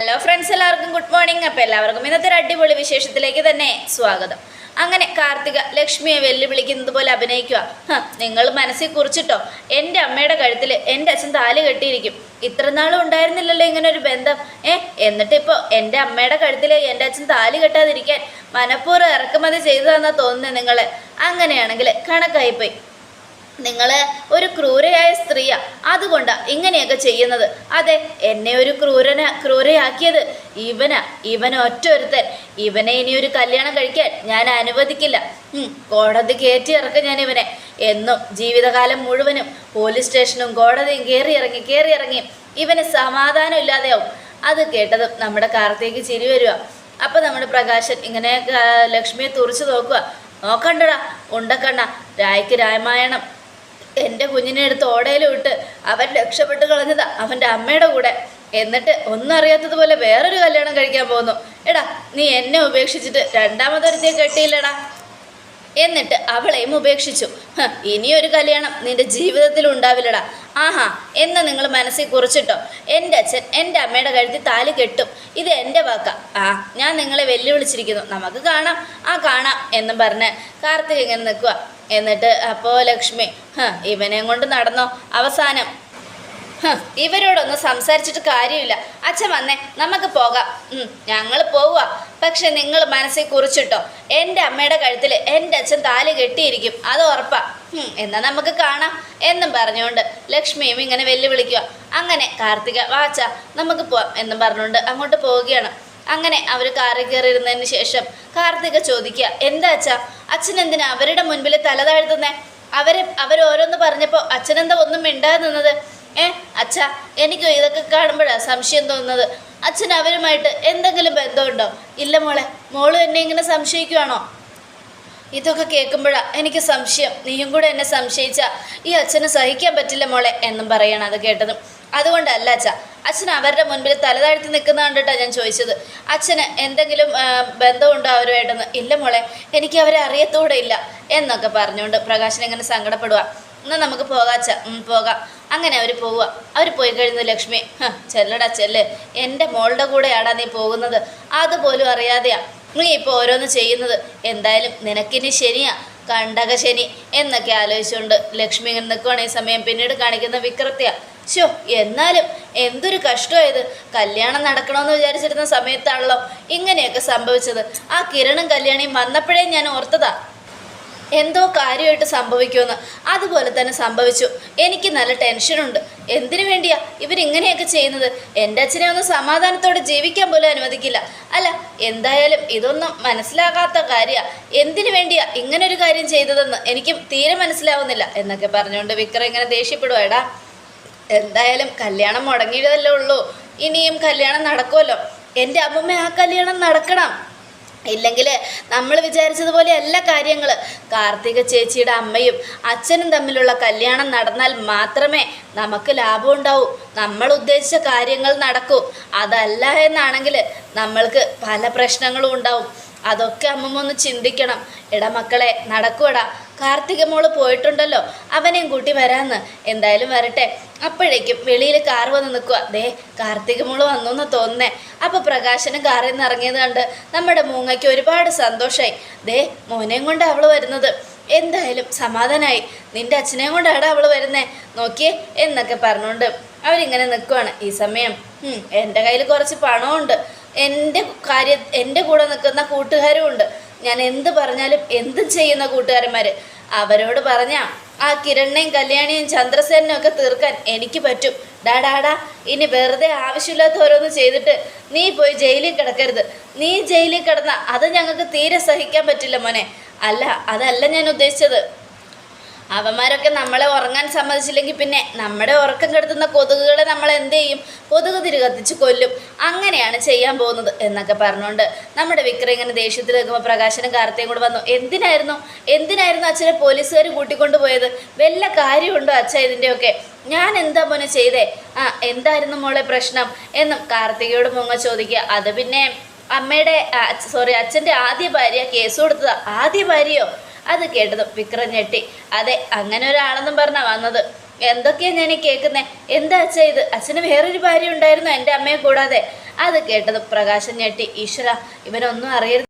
Hello friends എല്ലാവർക്കും good morning അപ്പോൾ എല്ലാവർക്കും ഇന്നത്തെ ഒരു അടിപൊളി വിശേഷത്തിലേക്ക് തന്നെ സ്വാഗതം. അങ്ങനെ കാർത്തിക ലക്ഷ്മിയെ വെല്ലുവിളിക്കുന്നത് പോലെ അഭിനയിക്കുക. നിങ്ങൾ മനസ്സിൽ കുറിച്ചിട്ടോ? എന്റെ അമ്മയുടെ കഴുത്തിൽ എന്റെ അച്ഛൻ താലി കെട്ടിയിരിക്കും. ഇത്ര നാളും ഉണ്ടായിരുന്നില്ലല്ലോ ഇങ്ങനെ ഒരു ബന്ധം. ഏ എന്നിട്ട് ഇപ്പോൾ എന്റെ അമ്മയുടെ കഴുത്തിൽ എന്റെ അച്ഛൻ താലി കെട്ടാതിരിക്കാൻ മനഃപൂർവം ഇറക്കുമതി ചെയ്തതാണെന്നാ തോന്നുന്നത് നിങ്ങൾ അങ്ങനെയാണെങ്കിൽ കണക്കായിപ്പോയി. നിങ്ങൾ ഒരു ക്രൂരയായ സ്ത്രീയാ. അതുകൊണ്ട് ഇങ്ങനെയൊക്കെ ചെയ്യുന്നത്. അതെ എന്നെ ഒരു ക്രൂരന ക്രൂരയാക്കിയത്. ഇവനാ ഇവൻ ഒറ്റൊരുത്തൻ. ഇവനെ ഇനി ഒരു കല്യാണം കഴിക്കാൻ ഞാൻ അനുവദിക്കില്ല. കോടതി കയറ്റി ഇറക്കും ഞാൻ ഇവനെ. എന്നും ജീവിതകാലം മുഴുവനും പോലീസ് സ്റ്റേഷനും കോടതിയും കയറി ഇറങ്ങി കയറി ഇറങ്ങി ഇവന് സമാധാനം ഇല്ലാതെയാവും. അത് കേട്ടതും നമ്മുടെ കാർത്തേക്ക് ചിരി വരിക അപ്പം നമ്മുടെ പ്രകാശൻ ഇങ്ങനെ ലക്ഷ്മിയെ തുറച്ചു നോക്കുക നോക്കണ്ടടാ ഉണ്ടക്കണ്ണ രായ്ക്ക് രാമായണം. എന്റെ കുഞ്ഞിനെ എടുത്ത് ഓടയിലും ഇട്ട് അവൻ രക്ഷപ്പെട്ട് കളഞ്ഞതാ അവന്റെ അമ്മയുടെ കൂടെ. എന്നിട്ട് ഒന്നും അറിയാത്തതുപോലെ വേറൊരു കല്യാണം കഴിക്കാൻ പോകുന്നു. എടാ നീ എന്നെ ഉപേക്ഷിച്ചിട്ട് രണ്ടാമതൊരുത്തിയെ കെട്ടിയില്ലടാ. എന്നിട്ട് അവളെയും ഉപേക്ഷിച്ചു. ഇനിയൊരു കല്യാണം നിന്റെ ജീവിതത്തിൽ ഉണ്ടാവില്ലടാ. ആഹാ എന്ന് നിങ്ങൾ മനസ്സിൽ കുറിച്ചിട്ടോ. എന്റെ അച്ഛൻ എന്റെ അമ്മയുടെ കഴുത്തിൽ താലി കെട്ടും. ഇത് എന്റെ വാക്ക. ആ ഞാൻ നിങ്ങളെ വെല്ലുവിളിച്ചിരിക്കുന്നു. നമുക്ക് കാണാം. ആ കാണാം എന്നും പറഞ്ഞ് കാർത്തിക് ഇങ്ങനെ നിൽക്കുക എന്നിട്ട് അപ്പോൾ ലക്ഷ്മി ഇവനെയും കൊണ്ട് നടന്നോ? അവസാനം ഇവരോടൊന്നും സംസാരിച്ചിട്ട് കാര്യമില്ല. അച്ഛൻ വന്നേ നമുക്ക് പോകാം. ഞങ്ങൾ പോവുക പക്ഷെ നിങ്ങൾ മനസ്സിൽ കുറിച്ചിട്ടോ? എന്റെ അമ്മയുടെ കഴുത്തിൽ എന്റെ അച്ഛൻ താലി കെട്ടിയിരിക്കും. അത് ഉറപ്പാ. എന്നാൽ എന്നാ നമുക്ക് കാണാം. എന്നും പറഞ്ഞുകൊണ്ട് ലക്ഷ്മിയും ഇങ്ങനെ വെല്ലുവിളിക്കുക അങ്ങനെ കാർത്തിക വാച്ച നമുക്ക് പോവാം എന്നും പറഞ്ഞുകൊണ്ട് അങ്ങോട്ട് പോവുകയാണ്. അങ്ങനെ അവർ കാറിൽ കയറിയിരുന്നതിന് ശേഷം കാർത്തിക ചോദിക്കുക എന്താ അച്ഛാ? അച്ഛൻ എന്തിനാ അവരുടെ മുൻപിൽ തല താഴ്ത്തുന്നേ? അവരെ അവരോരോന്ന് പറഞ്ഞപ്പോൾ അച്ഛനെന്താ ഒന്നും മിണ്ടാതെ നിന്നത്. ഏ അച്ഛ എനിക്ക് ഇതൊക്കെ കാണുമ്പോഴാണ് സംശയം തോന്നുന്നത്. അച്ഛൻ അവരുമായിട്ട് എന്തെങ്കിലും ബന്ധമുണ്ടോ? ഇല്ല മോളെ മോൾ എന്നെ ഇങ്ങനെ സംശയിക്കുവാണോ? ഇതൊക്കെ കേൾക്കുമ്പോഴാണ് എനിക്ക് സംശയം. നീയും കൂടെ എന്നെ സംശയിച്ച ഈ അച്ഛന് സഹിക്കാൻ പറ്റില്ല മോളെ എന്നും പറയണം അത് കേട്ടതും. അതുകൊണ്ടല്ല അച്ഛ അച്ഛൻ അവരുടെ മുൻപിൽ തലതാഴ്ത്തി നിൽക്കുന്ന കണ്ടിട്ടാണ് ഞാൻ ചോദിച്ചത്. അച്ഛന് എന്തെങ്കിലും ബന്ധമുണ്ടോ അവരുമായിട്ടെന്ന്? ഇല്ല മോളെ എനിക്ക് അവരെ അറിയത്തൂടെ ഇല്ല എന്നൊക്കെ പറഞ്ഞുകൊണ്ട് പ്രകാശൻ ഇങ്ങനെ സങ്കടപ്പെടുക എന്നാൽ നമുക്ക് പോകാച്ച പോകാം. അങ്ങനെ അവർ പോവുക. അവർ പോയി കഴിഞ്ഞു ലക്ഷ്മി. "ഹ, ചെല്ലടാ ചെല്ല്. എന്റെ മോളുടെ കൂടെയാടാ നീ പോകുന്നത്. അതുപോലും അറിയാതെയാ നീ ഇപ്പോൾ ഓരോന്ന് ചെയ്യുന്നത്. എന്തായാലും നിനക്കിനി ശനിയാ. കണ്ടക ശനി എന്നൊക്കെ ആലോചിച്ചുകൊണ്ട് ലക്ഷ്മി ഇങ്ങനെ നിൽക്കുവാണ് ഈ സമയം പിന്നീട് കാണിക്കുന്ന വിക്രത്യ ശോ എന്നാലും എന്തൊരു കഷ്ടമായത് കല്യാണം നടക്കണമെന്ന് വിചാരിച്ചിരുന്ന സമയത്താണല്ലോ ഇങ്ങനെയൊക്കെ സംഭവിച്ചത്. ആ കിരണും കല്യാണിയും വന്നപ്പോഴേ ഞാൻ ഓർത്തതാ. എന്തോ കാര്യമായിട്ട് സംഭവിക്കുമെന്ന് അതുപോലെ തന്നെ സംഭവിച്ചു. എനിക്ക് നല്ല ടെൻഷനുണ്ട് എന്തിനു വേണ്ടിയാ ഇവരിങ്ങനെയൊക്കെ ചെയ്യുന്നത്? എന്റെ അച്ഛനെ ഒന്ന് സമാധാനത്തോടെ ജീവിക്കാൻ പോലും അനുവദിക്കില്ല. അല്ല എന്തായാലും ഇതൊന്നും മനസ്സിലാകാത്ത കാര്യമാണ് എന്തിനു വേണ്ടിയാ ഇങ്ങനൊരു കാര്യം ചെയ്തതെന്ന് എനിക്ക് തീരെ മനസ്സിലാവുന്നില്ല എന്നൊക്കെ പറഞ്ഞുകൊണ്ട് വിക്രം ഇങ്ങനെ ദേഷ്യപ്പെടുവാടാ എന്തായാലും കല്യാണം മുടങ്ങിയതല്ലേ ഉള്ളൂ. ഇനിയും കല്യാണം നടക്കുമല്ലോ. എന്റെ അമ്മമ്മ ആ കല്യാണം നടക്കണം. ഇല്ലെങ്കിൽ നമ്മൾ വിചാരിച്ചതുപോലെ എല്ലാ കാര്യങ്ങൾ കാർത്തിക ചേച്ചിയുടെ അമ്മയും അച്ഛനും തമ്മിലുള്ള കല്യാണം നടന്നാൽ മാത്രമേ നമുക്ക് ലാഭം ഉണ്ടാവൂ. നമ്മൾ ഉദ്ദേശിച്ച കാര്യങ്ങൾ നടക്കൂ. അതല്ല എന്നാണെങ്കിൽ നമ്മൾക്ക് പല പ്രശ്നങ്ങളും ഉണ്ടാവും. അതൊക്കെ അമ്മമ്മ ഒന്ന് ചിന്തിക്കണം. എടാ മക്കളെ നടക്കൂടാ കാർത്തിക മോൾ പോയിട്ടുണ്ടല്ലോ. അവനെയും കൂട്ടി വരാന്ന്. എന്തായാലും വരട്ടെ. അപ്പോഴേക്കും വെളിയിൽ കാർ വന്ന് നിൽക്കുക ദേ കാർത്തിക മോൾ വന്നു എന്ന് തോന്നേ അപ്പോൾ പ്രകാശനും കാറിൽ നിന്ന് ഇറങ്ങിയത് കണ്ട് നമ്മുടെ മൂങ്ങയ്ക്ക് ഒരുപാട് സന്തോഷമായി ദേ മോനെയും കൊണ്ട് അവൾ വരുന്നത്. എന്തായാലും സമാധാനമായി നിന്റെ അച്ഛനെയും കൊണ്ടാണ് അവൾ വരുന്നേ. നോക്കിയേ എന്നൊക്കെ പറഞ്ഞുകൊണ്ട് അവരിങ്ങനെ നിൽക്കുവാണ് ഈ സമയം. "ഉം, എന്റെ കയ്യിൽ കുറച്ച് പണമുണ്ട് എന്റെ കാര്യം എന്റെ കൂടെ നിൽക്കുന്ന കൂട്ടുകാരും ഉണ്ട്. ഞാൻ എന്ത് പറഞ്ഞാലും എന്തും ചെയ്യുന്ന കൂട്ടുകാരന്മാർ അവരോട് പറഞ്ഞാ ആ കിരണിനെയും കല്യാണിയും ചന്ദ്രസേനും ഒക്കെ തീർക്കാൻ എനിക്ക് പറ്റും. ഡാഡാടാ ഇനി വെറുതെ ആവശ്യമില്ലാത്ത ഓരോന്ന് ചെയ്തിട്ട് നീ പോയി ജയിലിൽ കിടക്കരുത്. നീ ജയിലിൽ കിടന്ന അത് ഞങ്ങൾക്ക് തീരെ സഹിക്കാൻ പറ്റില്ല മോനെ. അല്ല അതല്ല ഞാൻ ഉദ്ദേശിച്ചത്. അവന്മാരൊക്കെ നമ്മളെ ഉറങ്ങാൻ സമ്മതിച്ചില്ലെങ്കിൽ പിന്നെ നമ്മുടെ ഉറക്കം കെടുത്തുന്ന കൊതുകുകളെ നമ്മൾ എന്ത് ചെയ്യും? കൊതുക് തിരി കത്തിച്ച് കൊല്ലും. അങ്ങനെയാണ് ചെയ്യാൻ പോകുന്നത് എന്നൊക്കെ പറഞ്ഞുകൊണ്ട് നമ്മുടെ വിക്രം ഇങ്ങനെ ദേഷ്യത്തിൽ നിൽക്കുമ്പോൾ പ്രകാശനും കാർത്തയും കൂടെ വന്നു. എന്തിനായിരുന്നു? എന്തിനായിരുന്നു അച്ഛനെ പോലീസുകാർ കൂട്ടിക്കൊണ്ടു പോയത്? വല്ല കാര്യമുണ്ടോ അച്ഛ ഇതിന്റെയൊക്കെ ഞാൻ എന്താ മോനെ ചെയ്തേ? ആ എന്തായിരുന്നു മോളെ പ്രശ്നം? എന്നും കാർത്തികയോട് മുങ്ങ ചോദിക്കുക. അത് പിന്നെ അമ്മയുടെ സോറി അച്ഛന്റെ ആദ്യ ഭാര്യ കേസ് കൊടുത്തതാ. ആദ്യ ഭാര്യയോ? അത് കേട്ടതും വിക്രം ഞെട്ടി. അതെ അങ്ങനെ ഒരാളെന്നും പറഞ്ഞാ വന്നത്. എന്തൊക്കെയാ ഞാൻ കേൾക്കുന്നേ എന്താ അച്ഛ ഇത്? അച്ഛന് വേറൊരു ഭാര്യ ഉണ്ടായിരുന്നു എന്റെ അമ്മയെ കൂടാതെ. അത് കേട്ടത് പ്രകാശൻ ഞെട്ടി. ഈശ്വര ഇവനൊന്നും അറിയരുത്.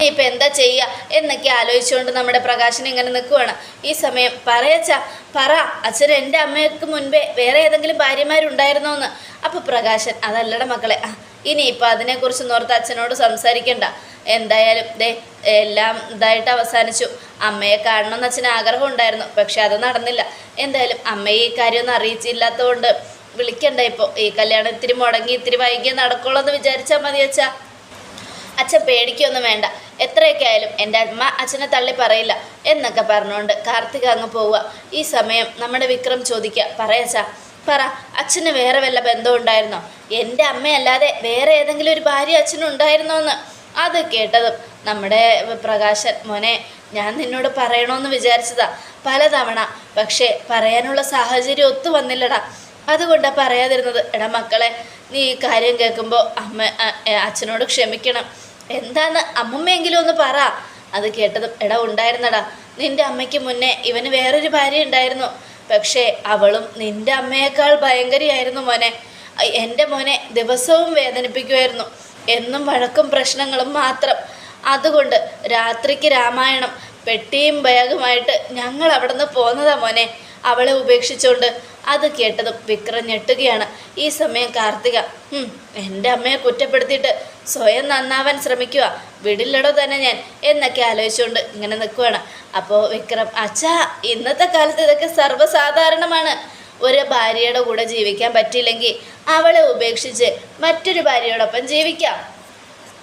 ഇപ്പൊ എന്താ ചെയ്യുക എന്നൊക്കെ ആലോചിച്ചുകൊണ്ട് നമ്മുടെ പ്രകാശൻ ഇങ്ങനെ നിൽക്കുവാണ്. ഈ സമയം പറയച്ച പറ. അച്ഛനും എന്റെ അമ്മയ്ക്ക് മുൻപേ വേറെ ഏതെങ്കിലും ഭാര്യമാരുണ്ടായിരുന്നോ എന്ന് അപ്പോൾ പ്രകാശൻ അതല്ലട മക്കളെ ഇനിയിപ്പോൾ അതിനെക്കുറിച്ച് നോർത്ത് അച്ഛനോട് സംസാരിക്കണ്ട. എന്തായാലും ദേ എല്ലാം ഇതായിട്ട് അവസാനിച്ചു. അമ്മയെ കാണണമെന്ന് അച്ഛന് ആഗ്രഹം ഉണ്ടായിരുന്നു പക്ഷെ അത് നടന്നില്ല. എന്തായാലും അമ്മയെ ഈ കാര്യമൊന്നും അറിയിച്ചില്ലാത്തതുകൊണ്ട് വിളിക്കണ്ട ഇപ്പോൾ ഈ കല്യാണം ഇത്തിരി മുടങ്ങി ഇത്തിരി വൈകിയേ നടക്കുള്ളൂ എന്ന് വിചാരിച്ചാൽ മതി അച്ഛാ. അച്ഛൻ പേടിക്കൊന്നും വേണ്ട. എത്രയൊക്കെ ആയാലും എന്റെ അമ്മ അച്ഛനെ തള്ളി പറയില്ല എന്നൊക്കെ പറഞ്ഞുകൊണ്ട് കാർത്തിക അങ്ങ് പോവുക. ഈ സമയം നമ്മുടെ വിക്രം ചോദിക്കുക. പറയച്ചാ പറ അച്ഛന് വേറെ വല്ല ബന്ധം ഉണ്ടായിരുന്നോ? എന്റെ അമ്മയല്ലാതെ വേറെ ഏതെങ്കിലും ഒരു ഭാര്യ അച്ഛനും ഉണ്ടായിരുന്നോ എന്ന്? അത് കേട്ടതും നമ്മുടെ പ്രകാശൻ മോനെ ഞാൻ നിന്നോട് പറയണമെന്ന് വിചാരിച്ചതാ പലതവണ. പക്ഷേ പറയാനുള്ള സാഹചര്യം ഒത്തു വന്നില്ലടാ. അതുകൊണ്ടാണ് പറയാതിരുന്നത് എടാ മക്കളെ നീ ഈ കാര്യം കേൾക്കുമ്പോൾ അമ്മ അച്ഛനോട് ക്ഷമിക്കണം. എന്താന്ന് അമ്മമ്മയെങ്കിലും ഒന്ന് പറ. അത് കേട്ടതും എടാ ഉണ്ടായിരുന്നടാ. നിന്റെ അമ്മയ്ക്ക് മുന്നേ ഇവന് വേറൊരു ഭാര്യ ഉണ്ടായിരുന്നു. പക്ഷേ അവളും നിന്റെ അമ്മയേക്കാൾ ഭയങ്കരിയായിരുന്നു മോനെ. എന്റെ മോനെ ദിവസവും വേദനിപ്പിക്കുമായിരുന്നു എന്നും വഴക്കും പ്രശ്നങ്ങളും മാത്രം. അതുകൊണ്ട് രാത്രിക്ക് രാമായണം പെട്ടിയും ബാഗുമായിട്ട് ഞങ്ങൾ അവിടെ നിന്ന് പോന്നതാ മോനെ. അവളെ ഉപേക്ഷിച്ചുകൊണ്ട് അത് കേട്ടതും വിക്രം ഞെട്ടുകയാണ്. ഈ സമയം കാർത്തിക "ഹും, എന്റെ അമ്മയെ കുറ്റപ്പെടുത്തിയിട്ട് സ്വയം നന്നാവാൻ ശ്രമിക്കുക. വിടില്ലടോ തന്നെ ഞാൻ എന്നൊക്കെ ആലോചിച്ചുകൊണ്ട് ഇങ്ങനെ നിൽക്കുവാണ്. അപ്പോൾ വിക്രം അച്ഛാ ഇന്നത്തെ കാലത്ത് ഇതൊക്കെ സർവസാധാരണമാണ്. ഒരു ഭാര്യയുടെ കൂടെ ജീവിക്കാൻ പറ്റിയില്ലെങ്കിൽ അവളെ ഉപേക്ഷിച്ച് മറ്റൊരു ഭാര്യയോടൊപ്പം ജീവിക്കാം.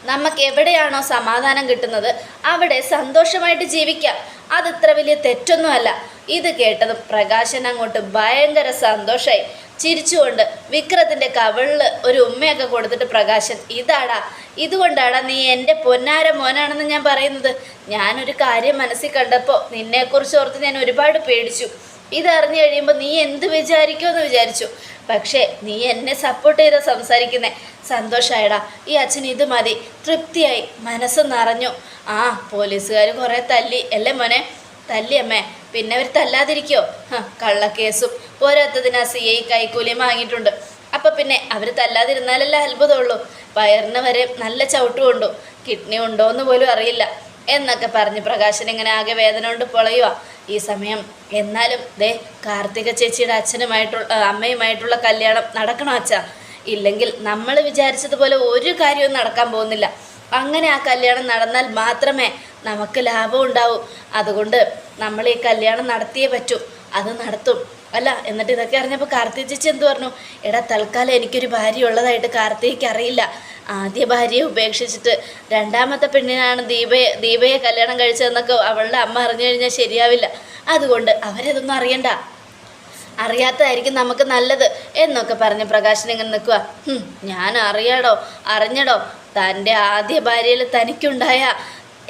നമുക്ക് എവിടെയാണോ സമാധാനം കിട്ടുന്നത് അവിടെ സന്തോഷമായിട്ട് ജീവിക്കാം. അത് ഇത്ര വലിയ തെറ്റൊന്നുമല്ല. ഇത് കേട്ടതും പ്രകാശൻ അങ്ങോട്ട് ഭയങ്കര സന്തോഷമായി ചിരിച്ചുകൊണ്ട് വിക്രത്തിന്റെ കവിളിൽ ഒരു ഉമ്മയൊക്കെ കൊടുത്തിട്ട് പ്രകാശൻ ഇതാടാ ഇതുകൊണ്ടാടാ നീ എന്റെ പൊന്നാര മോനാണെന്ന് ഞാൻ പറയുന്നത്. ഞാനൊരു കാര്യം മനസ്സിൽ കണ്ടപ്പോൾ നിന്നെക്കുറിച്ച് ഓർത്ത് ഞാൻ ഒരുപാട് പേടിച്ചു. ഇതറിഞ്ഞു കഴിയുമ്പോൾ നീ എന്ത് വിചാരിക്കുമെന്ന് വിചാരിച്ചു. പക്ഷേ നീ എന്നെ സപ്പോർട്ട് ചെയ്താൽ സംസാരിക്കുന്നേ. സന്തോഷായടാ. ഈ അച്ഛൻ ഇത് മതി. തൃപ്തിയായി. മനസ്സ് നിറഞ്ഞു. ആ പോലീസുകാർ കുറേ തല്ലി. അല്ലേ മോനെ? തല്ലി അമ്മേ പിന്നെ അവർ തല്ലാതിരിക്കോ? കള്ളക്കേസും. പോരാത്തതിന് ആ സി ഐ കൈക്കൂലിയും വാങ്ങിയിട്ടുണ്ട്. അപ്പം പിന്നെ അവർ തല്ലാതിരുന്നാലല്ല അത്ഭുതമുള്ളൂ. വയറിന് വരെ നല്ല ചവിട്ട് കൊണ്ടു. കിഡ്നി ഉണ്ടോ എന്ന് പോലും അറിയില്ല. എന്നൊക്കെ പറഞ്ഞ് പ്രകാശൻ ഇങ്ങനെ ആകെ വേദന കൊണ്ട് പൊളയുക ഈ സമയം എന്നാലും ദേ കാർത്തിക ചേച്ചിയുടെ അച്ഛനുമായിട്ടുള്ള അമ്മയുമായിട്ടുള്ള കല്യാണം നടക്കണോ അച്ഛാ? ഇല്ലെങ്കിൽ നമ്മൾ വിചാരിച്ചതുപോലെ ഒരു കാര്യവും നടക്കാൻ പോകുന്നില്ല. അങ്ങനെ ആ കല്യാണം നടന്നാൽ മാത്രമേ നമുക്ക് ലാഭം ഉണ്ടാവൂ. അതുകൊണ്ട് നമ്മൾ ഈ കല്യാണം നടത്തിയേ പറ്റൂ. അത് നടത്തും. അല്ല എന്നിട്ട് ഇതൊക്കെ അറിഞ്ഞപ്പോൾ കാർത്തിക ചേച്ചി എന്ത് പറഞ്ഞു? എടാ തൽക്കാലം എനിക്കൊരു ഭാര്യ ഉള്ളതായിട്ട് കാർത്തികയ്ക്ക് അറിയില്ല. ആദ്യ ഭാര്യയെ ഉപേക്ഷിച്ചിട്ട് രണ്ടാമത്തെ പെണ്ണിനാണ് ദീപയെ ദീപയെ കല്യാണം കഴിച്ചതെന്നൊക്കെ അവളുടെ അമ്മ അറിഞ്ഞു കഴിഞ്ഞാൽ ശരിയാവില്ല. അതുകൊണ്ട് അവരതൊന്നും അറിയണ്ട. അറിയാത്തതായിരിക്കും നമുക്ക് നല്ലത് എന്നൊക്കെ പറഞ്ഞ് പ്രകാശൻ ഇങ്ങനെ നിൽക്കുക ഞാൻ അറിയാടോ അറിഞ്ഞടോ തന്റെ ആദ്യ ഭാര്യയിൽ തനിക്കുണ്ടായ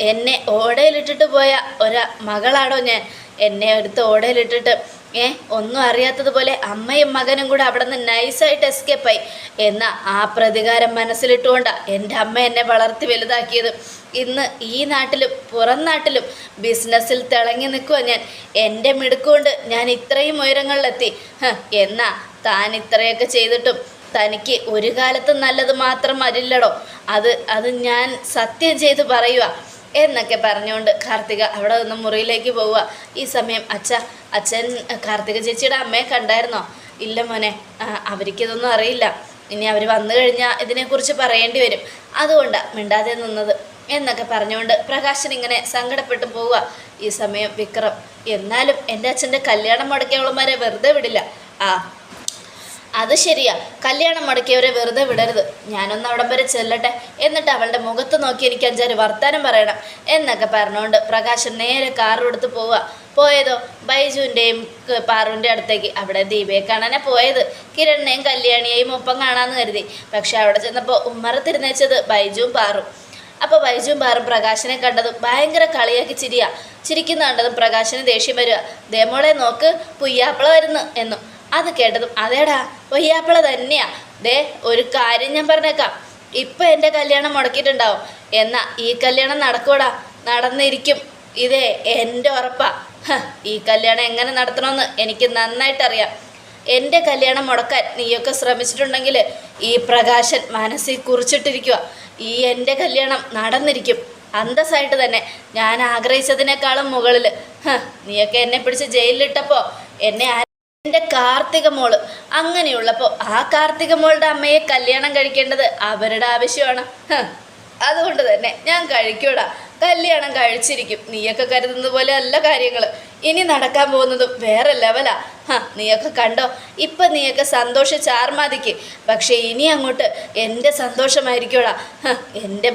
എന്നെ ഓടയിലിട്ടിട്ട് പോയ ഒരാ മകളാടോ ഞാൻ. എന്നെ എടുത്ത് ഓടയിലിട്ടിട്ട് ഏ? ഒന്നും അറിയാത്തതുപോലെ അമ്മയും മകനും കൂടെ അവിടെ നിന്ന് നൈസായിട്ട് എസ്കേപ്പായി എന്ന ആ പ്രതികാരം മനസ്സിലിട്ടുകൊണ്ടാണ് എന്റെ അമ്മ എന്നെ വളർത്തി വലുതാക്കിയത്. ഇന്ന് ഈ നാട്ടിലും പുറം നാട്ടിലും ബിസിനസ്സിൽ തിളങ്ങി നിൽക്കുക ഞാൻ. എന്റെ മിടുക്കുകൊണ്ട് ഞാൻ ഇത്രയും ഉയരങ്ങളിലെത്തി. എന്നാ താൻ ഇത്രയൊക്കെ ചെയ്തിട്ടും തനിക്ക് ഒരു കാലത്ത് നല്ലത് മാത്രം അരില്ലടോ അത് അത് ഞാൻ സത്യം ചെയ്ത് പറയുക എന്നൊക്കെ പറഞ്ഞുകൊണ്ട് കാർത്തിക അവിടെ നിന്ന് മുറിയിലേക്ക് പോവുക. ഈ സമയം അച്ഛ അച്ഛൻ കാർത്തിക ചേച്ചിയുടെ അമ്മയെ കണ്ടായിരുന്നോ? ഇല്ല മോനെ അവർക്കിതൊന്നും അറിയില്ല. ഇനി അവർ വന്നു കഴിഞ്ഞാൽ ഇതിനെക്കുറിച്ച് പറയേണ്ടി വരും. അതുകൊണ്ടാണ് മിണ്ടാതെ നിന്നത് എന്നൊക്കെ പറഞ്ഞുകൊണ്ട് പ്രകാശൻ ഇങ്ങനെ സങ്കടപ്പെട്ടു പോവുക. ഈ സമയം വിക്രം എന്നാലും എന്റെ അച്ഛന്റെ കല്യാണം മുടക്കിയവളന്മാരെ വെറുതെ വിടില്ല. ആ അത് ശരിയാ. കല്യാണം മുടക്കിയവരെ വെറുതെ വിടരുത്. ഞാനൊന്ന് അവിടം വരെ ചെല്ലട്ടെ. എന്നിട്ട് അവളുടെ മുഖത്ത് നോക്കി എനിക്ക് അഞ്ചാറ് വർത്താനം പറയണം എന്നൊക്കെ പറഞ്ഞുകൊണ്ട് പ്രകാശൻ നേരെ കാറെടുത്ത് പോവുക പോയതോ? ബൈജുവിന്റെയും പാറുവിന്റെ അടുത്തേക്ക്. അവിടെ ദീപയെ കാണാനാ പോയത്. കിരണിനെയും കല്യാണിയെയും ഒപ്പം കാണാമെന്ന് കരുതി. പക്ഷെ അവിടെ ചെന്നപ്പോൾ ഉമ്മറത്തിരുന്നേച്ചത് ബൈജുവും പാറും. അപ്പോൾ ബൈജുവും പാറും പ്രകാശനെ കണ്ടതും ഭയങ്കര കളിയാക്കി ചിരിയാ. ചിരിക്കുന്ന കണ്ടതും പ്രകാശന് ദേഷ്യം വരിക. ദേമോളെ നോക്ക് പുയ്യാപ്പള വരുന്നു എന്നു. അത് കേട്ടതും അതേടാ വയ്യാപ്പിള തന്നെയാ. ദേ ഒരു കാര്യം ഞാൻ പറഞ്ഞേക്കാം. ഇപ്പം എന്റെ കല്യാണം മുടക്കിയിട്ടുണ്ടാവും. എന്നാ ഈ കല്യാണം നടക്കൂടാ. നടന്നിരിക്കും. ഇതേ എന്റെ ഉറപ്പാ. ഈ കല്യാണം എങ്ങനെ നടത്തണമെന്ന് എനിക്ക് നന്നായിട്ടറിയാം. എന്റെ കല്യാണം മുടക്കാൻ നീയൊക്കെ ശ്രമിച്ചിട്ടുണ്ടെങ്കിൽ ഈ പ്രകാശൻ മനസ്സിൽ കുറിച്ചിട്ടിരിക്കുക ഈ എന്റെ കല്യാണം നടന്നിരിക്കും. അന്തസ്സായിട്ട് തന്നെ. ഞാൻ ആഗ്രഹിച്ചതിനേക്കാളും മുകളിൽ നീയൊക്കെ എന്നെ പിടിച്ച് ജയിലിലിട്ടപ്പോൾ എന്നെ എന്റെ കാർത്തിക മോൾ. അങ്ങനെയുള്ളപ്പോൾ ആ കാർത്തിക മോളുടെ അമ്മയെ കല്യാണം കഴിക്കേണ്ടത് അവരുടെ ആവശ്യമാണ്. അതുകൊണ്ട് തന്നെ ഞാൻ കഴിക്കൂടാ. കല്യാണം കഴിച്ചിരിക്കും. നീയൊക്കെ കരുതുന്നത് പോലെ അല്ല കാര്യങ്ങൾ. ഇനി നടക്കാൻ പോകുന്നതും വേറെ ലെവലാ ഹാ നീയൊക്കെ കണ്ടോ? ഇപ്പം നീയൊക്കെ സന്തോഷിച്ച് ആർമാദിക്ക് പക്ഷേ ഇനി അങ്ങോട്ട് എന്റെ സന്തോഷമായിരിക്കോടാ എന്റെ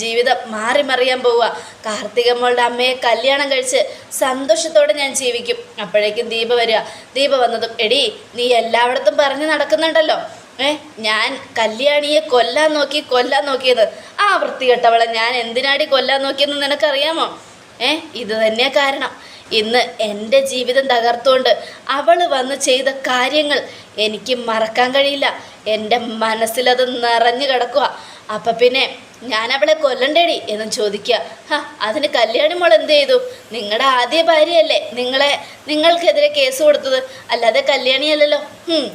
ജീവിതം മാറി മറിയാൻ പോവുക. കാർത്തികമ്മളുടെ അമ്മയെ കല്യാണം കഴിച്ച് സന്തോഷത്തോടെ ഞാൻ ജീവിക്കും. അപ്പോഴേക്കും ദീപ വരിക. ദീപ വന്നതും എടി നീ എല്ലായിടത്തും പറഞ്ഞു നടക്കുന്നുണ്ടല്ലോ. ഏ ഞാൻ കല്യാണിയെ കൊല്ലാൻ നോക്കി കൊല്ലാൻ നോക്കിയത്. ആ വൃത്തികെട്ടവളെ ഞാൻ എന്തിനാടി കൊല്ലാൻ നോക്കിയെന്ന് നിനക്കറിയാമോ? ഏ ഇത് തന്നെയാ കാരണം. ഇന്ന് എന്റെ ജീവിതം തകർത്തുകൊണ്ട് അവൾ വന്ന് ചെയ്ത കാര്യങ്ങൾ എനിക്ക് മറക്കാൻ കഴിയില്ല. എന്റെ മനസ്സിലത് നിറഞ്ഞു കിടക്കുക അപ്പം പിന്നെ ഞാൻ അവളെ കൊല്ലണ്ടേടി എന്ന് ചോദിക്കുക. ഹാ അതിന് കല്യാണി മോൾ എന്ത് ചെയ്തു? നിങ്ങളുടെ ആദ്യ ഭാര്യയല്ലേ നിങ്ങളെ നിങ്ങൾക്കെതിരെ കേസ് കൊടുത്തത്. അല്ലാതെ കല്യാണിയല്ലല്ലോ.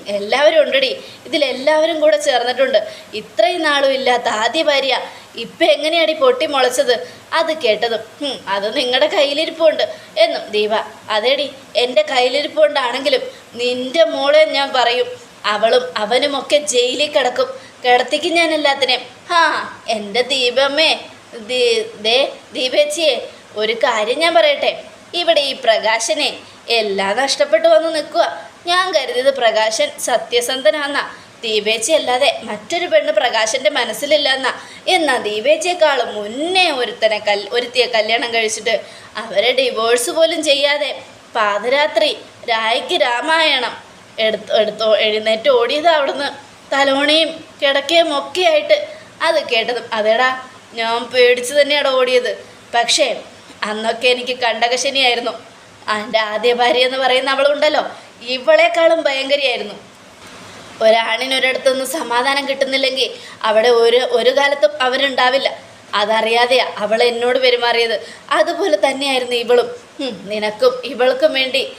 എല്ലാവരും ഉണ്ടടി. ഇതിലെല്ലാവരും കൂടെ ചേർന്നിട്ടുണ്ട്. ഇത്രയും നാളും ഇല്ലാത്ത ആദ്യ ഭാര്യ. ഇപ്പം എങ്ങനെയാടി പൊട്ടി മുളച്ചത്? അത് കേട്ടതും അത് നിങ്ങളുടെ കയ്യിലിരിപ്പുണ്ട് എന്നും ദീപ. അതേടി എന്റെ കയ്യിലിരിപ്പുണ്ടാണെങ്കിലും നിന്റെ മോളെ ഞാൻ പറയും. അവളും അവനുമൊക്കെ ജയിലിൽ കിടക്കും. കിടത്തിക്കും ഞാൻ എല്ലാത്തിനെയും. ഹാ എന്റെ ദീപമ്മേ ദീ- ദീപേച്ചിയെ ഒരു കാര്യം ഞാൻ പറയട്ടെ. ഇവിടെ ഈ പ്രകാശനെ എല്ലാം നഷ്ടപ്പെട്ടു വന്ന് നിൽക്കുക. ഞാൻ കരുതിയത് പ്രകാശൻ സത്യസന്ധനാന്നാ. ദീപേച്ചി അല്ലാതെ മറ്റൊരു പെണ്ണ് പ്രകാശന്റെ മനസ്സിലില്ല എന്നാ എന്നാ ദീപേച്ചിയെക്കാളും മുന്നേ ഒരുത്തനെ കൽ ഒരുത്തിയെ കല്യാണം കഴിച്ചിട്ട് അവരെ ഡിവോഴ്സ് പോലും ചെയ്യാതെ പാതിരാത്രി രായ്ക്ക് രാമായണം. എടുത്ത് എടുത്തോ എഴുന്നേറ്റ് ഓടിയത് അവിടുന്ന് തലോണിയും കിടക്കയും ഒക്കെ ആയിട്ട് അത് കേട്ടത്. അതേടാ ഞാൻ പേടിച്ച് തന്നെയാണ് ഓടിയത്. പക്ഷേ അന്നൊക്കെ എനിക്ക് കണ്ടകശനിയായിരുന്നു. എന്റെ ആദ്യ ഭാര്യ എന്ന് പറയുന്ന അവളുണ്ടല്ലോ ഇവളെക്കാളും ഭയങ്കരിയായിരുന്നു. ഒരാണിനൊരിടത്തുനിന്ന് സമാധാനം കിട്ടുന്നില്ലെങ്കിൽ അവിടെ ഒരു ഒരു കാലത്തും അവരുണ്ടാവില്ല. അതറിയാതെയാ അവൾ എന്നോട് പെരുമാറിയത്. അതുപോലെ തന്നെയായിരുന്നു ഇവളും. നിനക്കും ഇവൾക്കും വേണ്ടി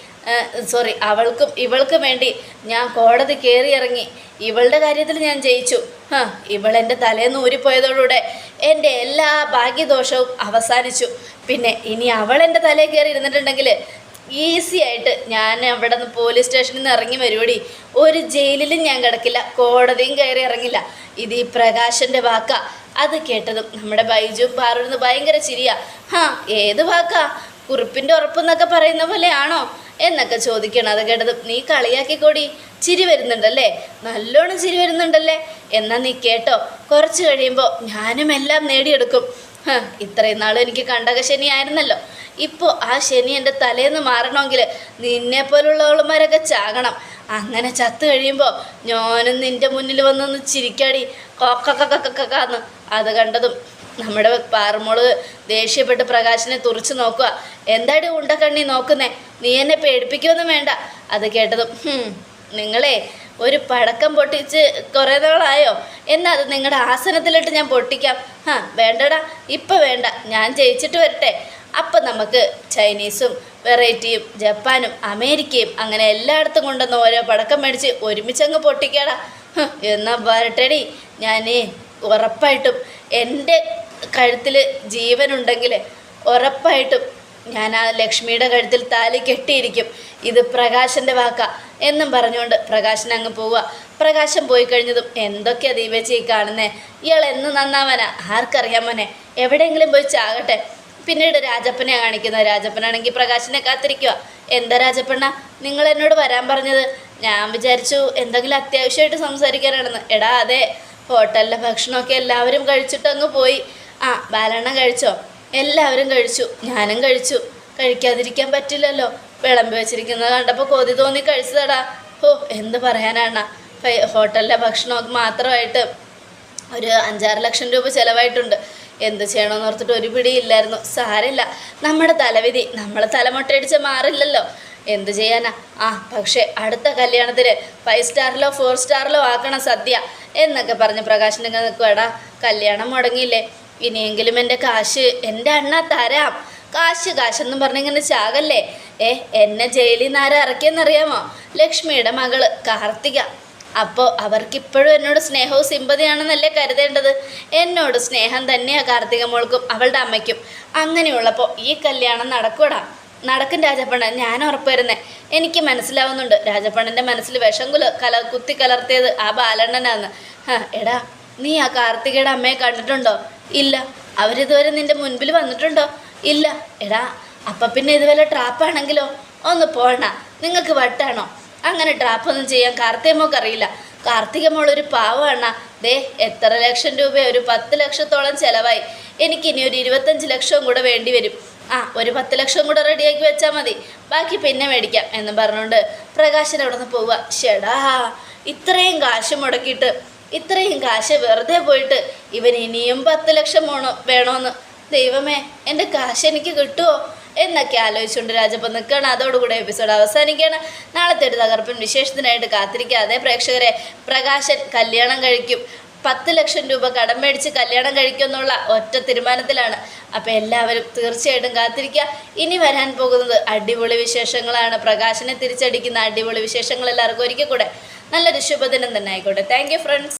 സോറി അവൾക്കും ഇവൾക്കും വേണ്ടി ഞാൻ കോടതി കയറി ഇറങ്ങി ഇവളുടെ കാര്യത്തിൽ ഞാൻ ജയിച്ചു. ആ ഇവളെന്റെ തലേന്ന് ഊരിപ്പോയതോടുകൂടെ എന്റെ എല്ലാ ഭാഗ്യദോഷവും അവസാനിച്ചു. പിന്നെ ഇനി അവൾ എന്റെ തലയിൽ കയറി ഇരുന്നിട്ടുണ്ടെങ്കിൽ ഈസി ആയിട്ട് ഞാൻ അവിടെ നിന്ന് പോലീസ് സ്റ്റേഷനിൽ നിന്ന് ഇറങ്ങി വരുവടി. ഒരു ജയിലിലും ഞാൻ കിടക്കില്ല കോടതിയും കയറി ഇറങ്ങില്ല. ഇത് ഈ പ്രകാശന്റെ വാക്ക. അത് കേട്ടതും നമ്മുടെ ബൈജു പാറുന്ന് ഭയങ്കര ചിരിയാ. ഹാ ഏത് വാക്കാ? കുറിപ്പിന്റെ ഉറപ്പെന്നൊക്കെ പറയുന്ന പോലെയാണോ? എന്നൊക്കെ ചോദിക്കണം. അത് കേട്ടത് നീ കളിയാക്കിക്കോടി. ചിരി വരുന്നുണ്ടല്ലേ? നല്ലോണം ചിരി വരുന്നുണ്ടല്ലേ? എന്നാ നീ കേട്ടോ. കുറച്ച് കഴിയുമ്പോൾ ഞാനും എല്ലാം നേടിയെടുക്കും. ഇത്രയും നാളും എനിക്ക് കണ്ടക ശനി ആയിരുന്നല്ലോ. ഇപ്പോൾ ആ ശനി എന്റെ തലേന്ന് മാറണമെങ്കിൽ നിന്നെ പോലുള്ളവളുമാരൊക്കെ ചാകണം. അങ്ങനെ ചത്തു കഴിയുമ്പോൾ ഞാനും നിന്റെ മുന്നിൽ വന്നൊന്ന് ചിരിക്കാടി. കൊക്കക്കക്കക്കക്കാന്ന് അത് കണ്ടതും നമ്മുടെ പാറമോൾ ദേഷ്യപ്പെട്ട് പ്രകാശിനെ തുറച്ചു നോക്കുക. എന്താടി ഉണ്ടക്കണ്ണി നോക്കുന്നേ? നീ എന്നെ പേടിപ്പിക്കുമെന്നും വേണ്ട. അത് കേട്ടതും നിങ്ങളെ ഒരു പടക്കം പൊട്ടിച്ച് കുറേ നാളായോ? എന്നാൽ അത് നിങ്ങളുടെ ആസനത്തിലിട്ട് ഞാൻ പൊട്ടിക്കാം. ഹാ വേണ്ടടാ ഇപ്പം വേണ്ട. ഞാൻ ജയിച്ചിട്ട് വരട്ടെ. അപ്പം നമുക്ക് ചൈനീസും വെറൈറ്റിയും ജപ്പാനും അമേരിക്കയും അങ്ങനെ എല്ലായിടത്തും കൊണ്ടുവന്ന് ഓരോ പടക്കം മേടിച്ച് ഒരുമിച്ചങ്ങ് പൊട്ടിക്കടാ. എന്നാ വരട്ടെടി. ഞാനേ ഉറപ്പായിട്ടും എന്റെ കഴുത്തിൽ ജീവനുണ്ടെങ്കിൽ ഉറപ്പായിട്ടും ഞാൻ ആ ലക്ഷ്മിയുടെ കഴുത്തിൽ താലി കെട്ടിയിരിക്കും. ഇത് പ്രകാശന്റെ വാക്ക എന്നും പറഞ്ഞുകൊണ്ട് പ്രകാശൻ അങ്ങ് പോവുക. പ്രകാശം പോയി കഴിഞ്ഞതും എന്തൊക്കെയാ ദീപേച്ചി കാണുന്നേ? ഇയാൾ എന്ന് നന്നാവനാ? ആർക്കറിയാം മോനെ? എവിടെയെങ്കിലും പോയി ചാകട്ടെ. പിന്നീട് രാജപ്പനെ കാണിക്കുന്നത്. രാജപ്പനാണെങ്കിൽ പ്രകാശിനെ കാത്തിരിക്കുക. എന്താ രാജപ്പണ്ണ? നിങ്ങൾ എന്നോട് വരാൻ പറഞ്ഞത്. ഞാൻ വിചാരിച്ചു എന്തെങ്കിലും അത്യാവശ്യമായിട്ട് സംസാരിക്കാനാണെന്ന്. എടാ അതെ ഹോട്ടലിലെ ഭക്ഷണമൊക്കെ എല്ലാവരും കഴിച്ചിട്ടങ്ങ് പോയി. ആ ബാലണ്ണ കഴിച്ചോ? എല്ലാവരും കഴിച്ചു. ഞാനും കഴിച്ചു. കഴിക്കാതിരിക്കാൻ പറ്റില്ലല്ലോ. വിളമ്പി വെച്ചിരിക്കുന്നത് കണ്ടപ്പോൾ കൊതി തോന്നി കഴിച്ചതടാ. ഓ എന്ത് പറയാനാണ്? ഹോട്ടലിലെ ഭക്ഷണം മാത്രമായിട്ട് ഒരു അഞ്ചാറ് ലക്ഷം രൂപ ചിലവായിട്ടുണ്ട്. എന്ത് ചെയ്യണമെന്ന് ഓർത്തിട്ട് ഒരു പിടിയില്ലായിരുന്നു. സാരമില്ല. നമ്മുടെ തലവിധി നമ്മളെ തലമുട്ടയടിച്ച് മാറില്ലല്ലോ. എന്ത് ചെയ്യാനാ? ആ പക്ഷേ അടുത്ത കല്യാണത്തിന് ഫൈവ് സ്റ്റാറിലോ ഫോർ സ്റ്റാറിലോ ആക്കണം സദ്യ എന്നൊക്കെ പറഞ്ഞ് പ്രകാശനങ്ങൾ നിൽക്കുവാടാ കല്യാണം മുടങ്ങിയില്ലേ? ഇനിയെങ്കിലും എന്റെ കാശ് എന്റെ അണ്ണ തരാം. കാശ് കാശെന്നും പറഞ്ഞിങ്ങനെ ചാകല്ലേ? ഏ എന്നെ ജയിലിൽ നിന്ന് ആരാ ഇറക്കിയെന്നറിയാമോ? ലക്ഷ്മിയുടെ മകൾ കാർത്തിക. അപ്പോൾ അവർക്കിപ്പോഴും എന്നോട് സ്നേഹവും സിമ്പതിയാണെന്നല്ലേ കരുതേണ്ടത്? എന്നോട് സ്നേഹം തന്നെയാണ് കാർത്തിക മോൾക്കും അവളുടെ അമ്മയ്ക്കും. അങ്ങനെയുള്ളപ്പോൾ ഈ കല്യാണം നടക്കൂടാ. നടക്കും രാജപ്പണ്ണൻ ഞാൻ ഉറപ്പ് വരുന്നേ എനിക്ക് മനസ്സിലാവുന്നുണ്ട് രാജപ്പണ്ണന്റെ മനസ്സിൽ വിഷം കുല കല കുത്തി കലർത്തിയത് ആ ബാലണ്ണനാന്ന്. എടാ നീ ആ കാർത്തികയുടെ അമ്മയെ കണ്ടിട്ടുണ്ടോ? ഇല്ല. അവരിതുവരെ നിന്റെ മുൻപിൽ വന്നിട്ടുണ്ടോ? ഇല്ല. എടാ അപ്പം പിന്നെ ഇതുവരെ ട്രാപ്പാണെങ്കിലോ ഒന്ന് പോണ. നിങ്ങൾക്ക് വട്ടാണോ? അങ്ങനെ ട്രാപ്പൊന്നും ചെയ്യാൻ കാർത്തികമ്മക്ക് അറിയില്ല. കാർത്തികമ്മളൊരു പാവമാണ് ദേ എത്ര ലക്ഷം രൂപ ഒരു പത്ത് ലക്ഷത്തോളം ചിലവായി. എനിക്കിനി ഒരു ഇരുപത്തഞ്ച് ലക്ഷവും കൂടെ വേണ്ടി വരും. ആ ഒരു പത്ത് ലക്ഷം കൂടെ റെഡിയാക്കി വെച്ചാൽ മതി. ബാക്കി പിന്നെ മേടിക്കാം എന്ന് പറഞ്ഞുകൊണ്ട് പ്രകാശൻ അവിടെ നിന്ന് പോവുക ഷെടാ ഇത്രയും കാശ് മുടക്കിയിട്ട് ഇത്രയും കാശ് വെറുതെ പോയിട്ട് ഇവൻ ഇനിയും പത്ത് ലക്ഷം വേണോ വേണോന്ന്. ദൈവമേ എന്റെ കാശ് എനിക്ക് കിട്ടുമോ എന്നൊക്കെ ആലോചിച്ചുകൊണ്ട് രാജപ്പം നിൽക്കുകയാണ്. അതോടുകൂടെ എപ്പിസോഡ് അവസാനിക്കുകയാണ്. നാളത്തെ ഒരു തകർപ്പൻ വിശേഷത്തിനായിട്ട് കാത്തിരിക്കാതെ പ്രേക്ഷകരെ പ്രകാശൻ കല്യാണം കഴിക്കും. പത്ത് ലക്ഷം രൂപ കടം മേടിച്ച് കല്യാണം കഴിക്കുമെന്നുള്ള ഒറ്റ തീരുമാനത്തിലാണ്. അപ്പോൾ എല്ലാവരും തീർച്ചയായിട്ടും കാത്തിരിക്കുക. ഇനി വരാൻ പോകുന്നത് അടിപൊളി വിശേഷങ്ങളാണ്. പ്രകാശനെ തിരിച്ചടിക്കുന്ന അടിപൊളി വിശേഷങ്ങൾ എല്ലാവർക്കും ഒരിക്കൽ കൂടെ നല്ലൊരു ശുഭദിനം തന്നെ ആയിക്കോട്ടെ. Thank friends